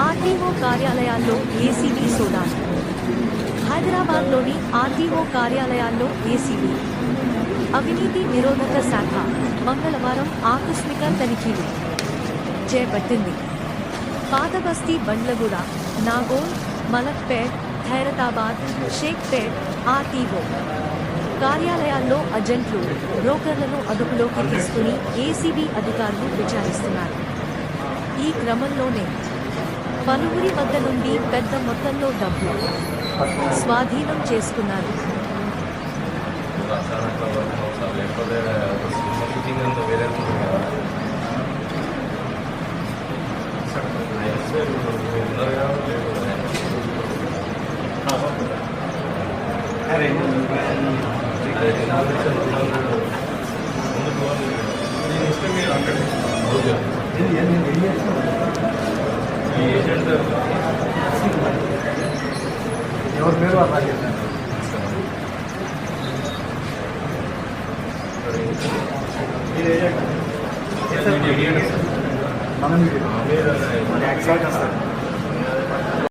RTO కార్యాలయాల్లో ACB సోదాలు. హైదరాబాద్లోని ఆర్టీఓ కార్యాలయాల్లో ఏసీబీ. అవినీతి నిరోధక శాఖ మంగళవారం ఆకస్మిక తనిఖీలు. చేపట్టింది. పాతబస్తీ బండ్లగూడ నాగోల్ మలక్పేట్ ఖైరతాబాద్ షేక్పేట్ ఆర్టీఓ. కార్యాలయాల్లో అజెంట్లు బ్రోకర్లను అదుపులోకి తీసుకుని ఏసీబీ అధికారులు విచారిస్తున్నారు. ఈ క్రమంలోనే పలువురి వద్ద నుండి పెద్ద మొత్తంలో డబ్బు స్వాధీనం చేసుకున్నారు. నేను మీరు అక్కడ ఎవరి పేరు అలాగే మనం ఆమె యాక్సిడెంట్ వస్తుంది